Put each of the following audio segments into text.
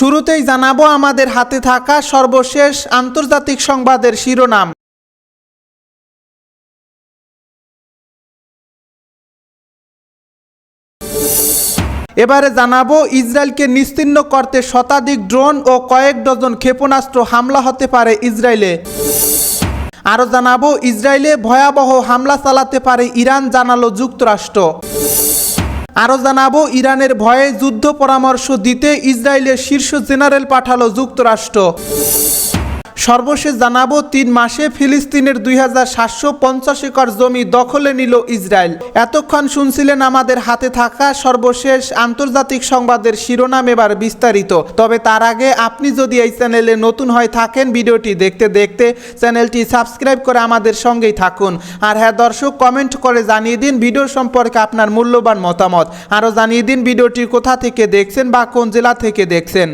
শুরুতেই জানাব আমাদের হাতে থাকা সর্বশেষ আন্তর্জাতিক সংবাদের শিরোনাম। এবারে জানাব ইসরায়েলকে নিশ্চিহ্ন করতে শতাধিক ড্রোন ও কয়েক ডজন ক্ষেপণাস্ত্র হামলা হতে পারে ইসরায়েলে। আরও জানাব, ইসরায়েলে ভয়াবহ হামলা চালাতে পারে ইরান, জানালো যুক্তরাষ্ট্র। আরও জানাব ইরানের ভয়ে যুদ্ধ পরামর্শ দিতে ইসরায়েলের শীর্ষ জেনারেল পাঠালো যুক্তরাষ্ট্র। সর্বশেষ জানাব, তিন মাসে ফিলিস্তিনের দুই হাজার সাতশো পঞ্চাশ একর জমি দখলে নিল ইসরায়েল। এতক্ষণ শুনছিলেন আমাদের হাতে থাকা সর্বশেষ আন্তর্জাতিক সংবাদের শিরোনাম এবার বিস্তারিত। তবে তার আগে আপনি যদি এই চ্যানেলে নতুন হয়ে থাকেন, ভিডিওটি দেখতে দেখতে চ্যানেলটি সাবস্ক্রাইব করে আমাদের সঙ্গেই থাকুন। আর হ্যাঁ দর্শক, কমেন্ট করে জানিয়ে দিন ভিডিও সম্পর্কে আপনার মূল্যবান মতামত। আরও জানিয়ে দিন ভিডিওটি কোথা থেকে দেখছেন বা কোন জেলা থেকে দেখছেন।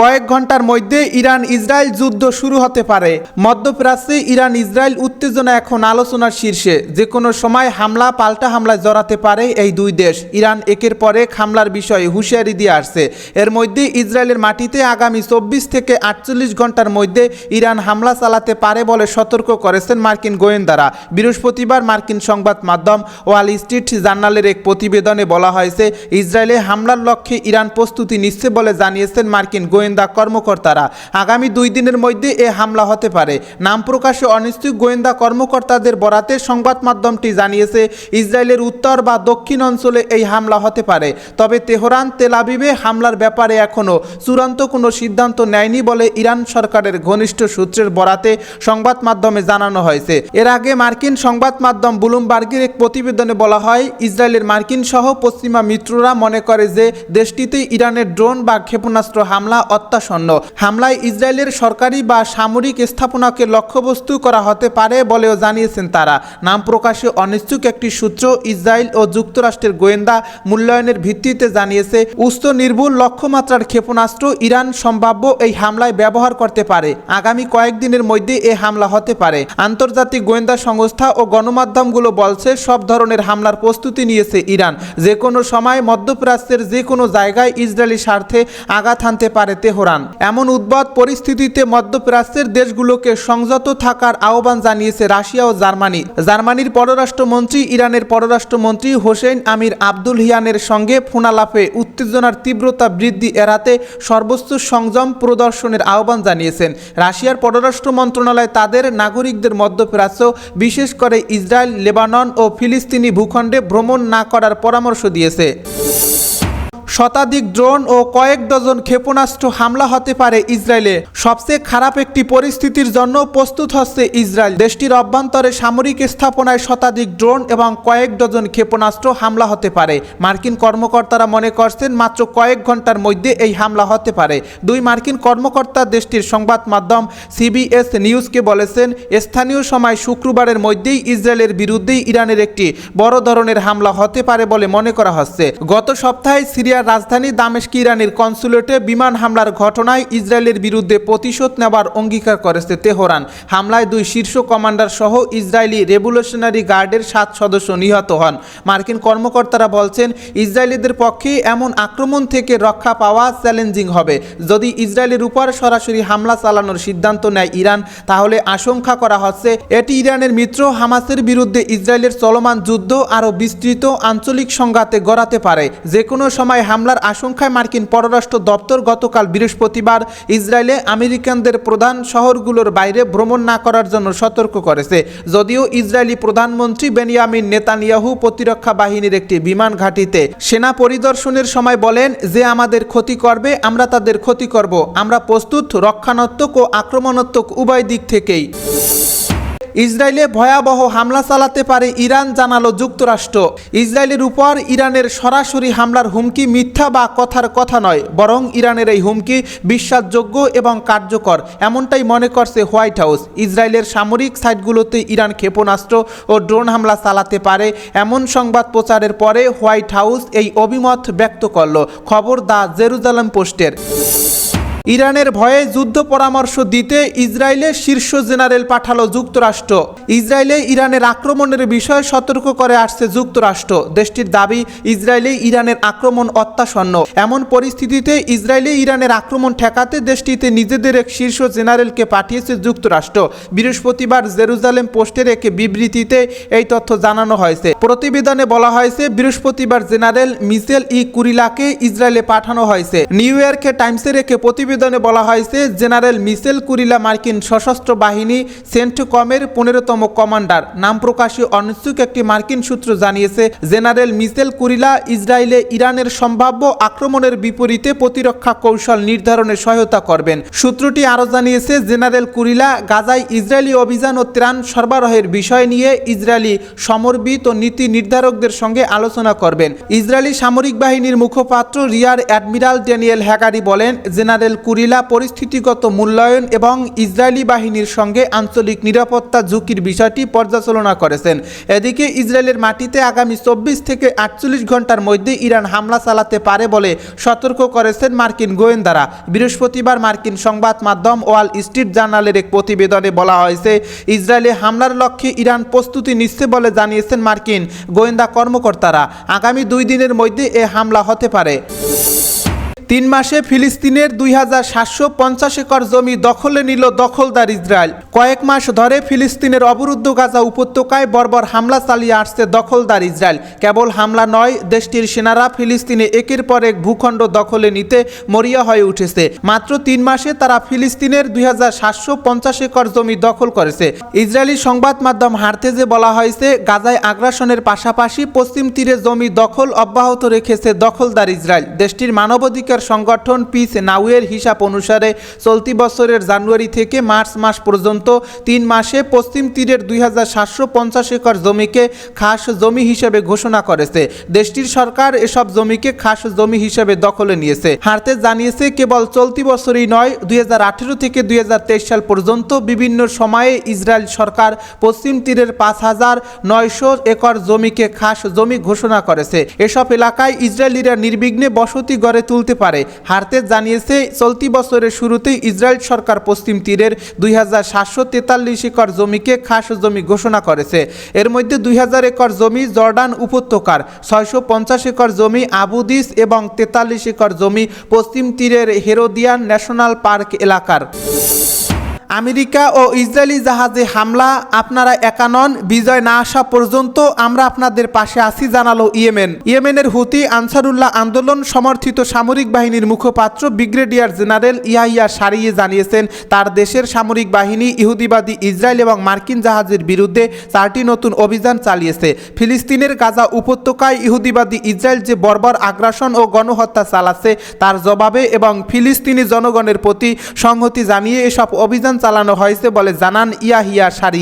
কয়েক ঘণ্টার মধ্যে ইরান ইসরায়েল যুদ্ধ শুরু হতে পারে। মধ্যপ্রাচ্যে ইরান ইসরায়েল উত্তেজনা এখন আলোচনার শীর্ষে। যে কোনো সময় হামলা পাল্টা হামলায় জড়াতে পারে এই দুই দেশ। ইরান একের পর এক হামলার বিষয়ে হুঁশিয়ারি দিয়ে আসছে। এর মধ্যে ইসরায়েলের মাটিতে আগামী চব্বিশ থেকে আটচল্লিশ ঘণ্টার মধ্যে ইরান হামলা চালাতে পারে বলে সতর্ক করেছেন মার্কিন গোয়েন্দারা। বৃহস্পতিবার মার্কিন সংবাদ মাধ্যম ওয়াল স্ট্রিট জার্নালের এক প্রতিবেদনে বলা হয়েছে, ইসরায়েলে হামলার লক্ষ্যে ইরান প্রস্তুতি নিচ্ছে বলে জানিয়েছেন মার্কিন গোয়েন্দা কর্মকর্তারা। আগামী দুই দিনের মধ্যে এ হামলা হতে পারে। নাম প্রকাশে অনিশ্চিত গোয়েন্দা কর্মকর্তাদের বরাতে সংবাদ মাধ্যমটি জানিয়েছে, ইসরায়েলের উত্তর বা দক্ষিণ অঞ্চলে এই হামলা হতে পারে। তবে তেহরান তেলাবিবে হামলার ব্যাপারে এখনও চূড়ান্ত কোনো সিদ্ধান্ত নেয়নি বলে ইরান সরকারের ঘনিষ্ঠ সূত্রের বরাতে সংবাদ মাধ্যমে জানানো হয়েছে। এর আগে মার্কিন সংবাদ মাধ্যম বুলুমবার্গের এক প্রতিবেদনে বলা হয়, ইসরায়েলের মার্কিন সহ পশ্চিমা মিত্ররা মনে করে যে দেশটিতে ইরানের ড্রোন বা ক্ষেপণাস্ত্র হামলা অত্যাসন্ন হামলায় ইসরায়েলের সরকারি বা সামরিক স্থাপনাকে লক্ষ্যবস্তু করা হতে পারে বলেও জানিয়েছেন তারা। নাম প্রকাশে অনিচ্ছুক একটি সূত্র ইসরায়েল ও যুক্তরাষ্ট্রের গোয়েন্দা মূল্যায়নের ভিত্তিতে জানিয়েছে, উচ্চ নির্ভুল লক্ষ্যমাত্রার ক্ষেপণাস্ত্র ইরান সম্ভাব্য এই হামলায় ব্যবহার করতে পারে। আগামী কয়েকদিনের মধ্যে এ হামলা হতে পারে। আন্তর্জাতিক গোয়েন্দা সংস্থা ও গণমাধ্যমগুলো বলছে, সব ধরনের হামলার প্রস্তুতি নিয়েছে ইরান। যে কোনো সময় মধ্যপ্রাচ্যের যে কোনো জায়গায় ইসরায়েলি স্বার্থে আঘাত হানতে পারে তেহরান এমন উদ্ভট পরিস্থিতিতে মধ্যপ্রাচ্যের দেশগুলোকে সংযত থাকার আহ্বান জানিয়েছে রাশিয়া ও জার্মানি। জার্মানির পররাষ্ট্রমন্ত্রী, ইরানের পররাষ্ট্রমন্ত্রী হোসেন আমির আব্দুল হিয়ানের সঙ্গে ফোনালাপে উত্তেজনার তীব্রতা বৃদ্ধি এড়াতে সর্বোচ্চ সংযম প্রদর্শনের আহ্বান জানিয়েছেন। রাশিয়ার পররাষ্ট্র মন্ত্রণালয় তাদের নাগরিকদের মধ্যপ্রাচ্য, বিশেষ করে ইসরায়েল, লেবানন ও ফিলিস্তিনি ভূখণ্ডে ভ্রমণ না করার পরামর্শ দিয়েছে। শতাধিক ড্রোন ও কয়েক ডজন ক্ষেপণাস্ত্র হামলা হতে পারে ইসরায়েলে। সবচেয়ে খারাপ একটি পরিস্থিতির জন্য প্রস্তুত হচ্ছে ইসরায়েল। দেশটির অভ্যন্তরে সামরিক স্থাপনায় শতাধিক ড্রোন এবং কয়েক ডজন ক্ষেপণাস্ত্র হামলা হতে পারে। মার্কিন কর্মকর্তারা মনে করছেন মাত্র কয়েক ঘণ্টার মধ্যে এই হামলা হতে পারে। দুই মার্কিন কর্মকর্তা দেশটির সংবাদ মাধ্যম সিবিএস নিউজকে বলেছেন, স্থানীয় সময় শুক্রবারের মধ্যেই ইসরায়েলের বিরুদ্ধেই ইরানের একটি বড় ধরনের হামলা হতে পারে বলে মনে করা হচ্ছে। গত সপ্তাহে সিরিয়ার রাজধানী দামেস্ক ইরানের কনসুলেটে বিমান হামলার ঘটনায় ইসরায়েলের বিরুদ্ধে প্রতিশোধ নেবার অঙ্গীকার করেছে তেহরান। হামলায় দুই শীর্ষ কমান্ডার সহ ইসরায়েলি রেভলিউশনারি গার্ডের সাত সদস্য নিহত হন। মার্কিন কর্মকর্তারা বলছেন, ইসরায়েলিদের পক্ষে এমন আক্রমণ থেকে রক্ষা পাওয়া চ্যালেঞ্জিং হবে। যদি ইসরায়েলের উপর সরাসরি হামলা চালানোর সিদ্ধান্ত নেয় ইরান, তাহলে আশঙ্কা করা হচ্ছে, এটি ইরানের মিত্র হামাসের বিরুদ্ধে ইসরায়েলের চলমান যুদ্ধ আরও বিস্তৃত আঞ্চলিক সংঘাতে গড়াতে পারে। যে কোনো সময় হামলার আশঙ্কায় মার্কিন পররাষ্ট্র দপ্তর গতকাল বৃহস্পতিবার ইসরায়েলে আমেরিকানদের প্রধান শহরগুলোর বাইরে ভ্রমণ না করার জন্য সতর্ক করেছে। যদিও ইসরায়েলি প্রধানমন্ত্রী বেনিয়ামিন নেতানিয়াহু প্রতিরক্ষা বাহিনীর একটি বিমান ঘাঁটিতে সেনা পরিদর্শনের সময় বলেন যে, আমাদের ক্ষতি করবে, আমরা তাদের ক্ষতি করব। আমরা প্রস্তুত, রক্ষণাত্মক ও আক্রমণাত্মক উভয় দিক থেকেই। ইসরায়েলে ভয়াবহ হামলা চালাতে পারে ইরান জানালো যুক্তরাষ্ট্র। ইসরায়েলের উপর ইরানের সরাসরি হামলার হুমকি মিথ্যা বা কথার কথা নয়, বরং ইরানের এই হুমকি বিশ্বাসযোগ্য এবং কার্যকর, এমনটাই মনে করছে হোয়াইট হাউস। ইসরায়েলের সামরিক সাইটগুলোতে ইরান ক্ষেপণাস্ত্র ও ড্রোন হামলা চালাতে পারে, এমন সংবাদ প্রচারের পরে হোয়াইট হাউস এই অভিমত ব্যক্ত করল, খবর দা জেরুজালেম পোস্টের। ইরানের ভয়ে যুদ্ধ পরামর্শ দিতে ইসরায়েলে শীর্ষ জেনারেল পাঠালো যুক্তরাষ্ট্র। ইসরায়েলে ইরানের আক্রমণের বিষয়ে সতর্ক করে আসছে যুক্তরাষ্ট্র। দেশটির দাবি, ইসরায়েলে ইরানের আক্রমণ অত্যাসন্ন এমন পরিস্থিতিতে ইসরায়েলে ইরানের আক্রমণ ঠেকাতে দেশটিতে নিজেদের এক শীর্ষ জেনারেলকে পাঠিয়েছে যুক্তরাষ্ট্র। বৃহস্পতিবার জেরুজালেম পোস্টের এক বিবৃতিতে এই তথ্য জানানো হয়েছে। প্রতিবেদনে বলা হয়েছে, বৃহস্পতিবার জেনারেল মিসেল ই কুরিলাকে ইসরায়েলে পাঠানো হয়েছে। নিউ ইয়র্কে টাইমসের একে প্রতিবেদনে বলা হয়েছে, জেনারেল মিসেল কুরিলা মার্কিন সশস্ত্র বাহিনী সেন্টকমের পনেরোতম কমান্ডার। নাম প্রকাশে অনিচ্ছুক একটি মার্কিন সূত্র জানিয়েছে, জেনারেল মিসেল কুরিলা ইসরায়েলে ইরানের সম্ভাব্য আক্রমণের বিপরীতে প্রতিরক্ষা কৌশল নির্ধারণে সহায়তা করবেন। সূত্রটি আরও জানিয়েছে, জেনারেল কুরিলা গাজায় ইসরায়েলি অভিযান ও ত্রাণ সরবরাহের বিষয় নিয়ে ইসরায়েলি সমর্বিত ও নীতি নির্ধারকদের সঙ্গে আলোচনা করবেন। ইসরায়েলি সামরিক বাহিনীর মুখপাত্র রিয়ার অ্যাডমিরাল ড্যানিয়েল হ্যাগারি বলেন, জেনারেল কুরিলা পরিস্থিতিগত মূল্যায়ন এবং ইসরায়েলি বাহিনীর সঙ্গে আঞ্চলিক নিরাপত্তা ঝুঁকির বিষয়টি পর্যালোচনা করেছেন। এদিকে ইসরায়েলের মাটিতে আগামী চব্বিশ থেকে আটচল্লিশ ঘণ্টার মধ্যে ইরান হামলা চালাতে পারে বলে সতর্ক করেছেন মার্কিন গোয়েন্দারা। বৃহস্পতিবার মার্কিন সংবাদ মাধ্যম ওয়াল স্ট্রিট জার্নালের এক প্রতিবেদনে বলা হয়েছে, ইসরায়েলে হামলার লক্ষ্যে ইরান প্রস্তুতি নিচ্ছে বলে জানিয়েছেন মার্কিন গোয়েন্দা কর্মকর্তারা। আগামী দুই দিনের মধ্যে এ হামলা হতে পারে। তিন মাসে ফিলিস্তিনের দুই হাজার সাতশো পঞ্চাশ একর জমি দখলে নিল দখলদার ইসরায়েল। কয়েক মাস ধরে ফিলিস্তিনের অবরুদ্ধ গাজা উপত্যকায় বর্বর হামলা চালিয়ে আসছে দখলদার ইসরায়েল। কেবল হামলা নয়, দেশটির সেনারা ফিলিস্তিনে একের পর এক ভূখণ্ড দখলে নিতে মরিয়া হয়ে উঠেছে। মাত্র তিন মাসে তারা ফিলিস্তিনের দুই হাজার সাতশো পঞ্চাশ একর জমি দখল করেছে। ইসরায়েলি সংবাদ মাধ্যম হারতেজে বলা হয়েছে, গাজায় আগ্রাসনের পাশাপাশি পশ্চিম তীরে জমি দখল অব্যাহত রেখেছে দখলদার ইসরায়েল। দেশটির মানবাধিকার সংগঠন পিস নাউয়ের হিসাব অনুসারে চলতি বছরের জানুয়ারি থেকে মার্চ মাস পর্যন্ত তিন মাসে পশ্চিম তীরের দুই হাজার পঞ্চাশ একর জমিকে খাস জমি হিসেবে ঘোষণা করেছে। দেশটির সরকার এসব জমিকে খাস জমি হিসেবে দখলে নিয়েছে। হারতে জানিয়েছে, কেবল চলতি বছরই নয়, দুই থেকে দুই হাজার তেইশ সাল পর্যন্ত বিভিন্ন সময়ে ইসরায়েল সরকার পশ্চিম তীরের পাঁচ হাজার নয়শো একর জমিকে খাস জমি ঘোষণা করেছে। এসব এলাকায় ইসরায়েলিরা নির্বিঘ্নে বসতি গড়ে তুলতে পারে। হারতে জানিয়েছে, চলতি বছরের শুরুতেই ইসরায়েল সরকার পশ্চিম তীরের দুই হাজার সাতশো তেতাল্লিশ একর জমিকে খাস জমি ঘোষণা করেছে। এর মধ্যে দুই হাজার একর জমি জর্ডান উপত্যকার, ছয়শো পঞ্চাশ একর জমি আবুদিস এবং তেতাল্লিশ একর জমি পশ্চিম তীরের হেরোদিয়ান ন্যাশনাল পার্ক এলাকার। আমেরিকা ও ইসরায়েলি জাহাজে হামলা, আপনারা একা নন, বিজয় না আসা পর্যন্ত আমরা আপনাদের পাশে আছি, জানালো ইয়েমেন। ইয়েমেনের হুতি আনসারুল্লাহ আন্দোলন সমর্থিত সামরিক বাহিনীর মুখপাত্র ব্রিগেডিয়ার জেনারেল ইয়াহিয়া সারিয়ে জানিয়েছেন, তার দেশের সামরিক বাহিনী ইহুদিবাদী ইসরায়েল এবং মার্কিন জাহাজের বিরুদ্ধে চারটি নতুন অভিযান চালিয়েছে। ফিলিস্তিনের গাজা উপত্যকায় ইহুদিবাদী ইসরায়েল যে বর্বর আগ্রাসন ও গণহত্যা চালাচ্ছে, তার জবাবে এবং ফিলিস্তিনি জনগণের প্রতি সংহতি জানিয়ে এসব অভিযান চালানো হয়েছে বলে জানান ইয়াহিয়া সারি।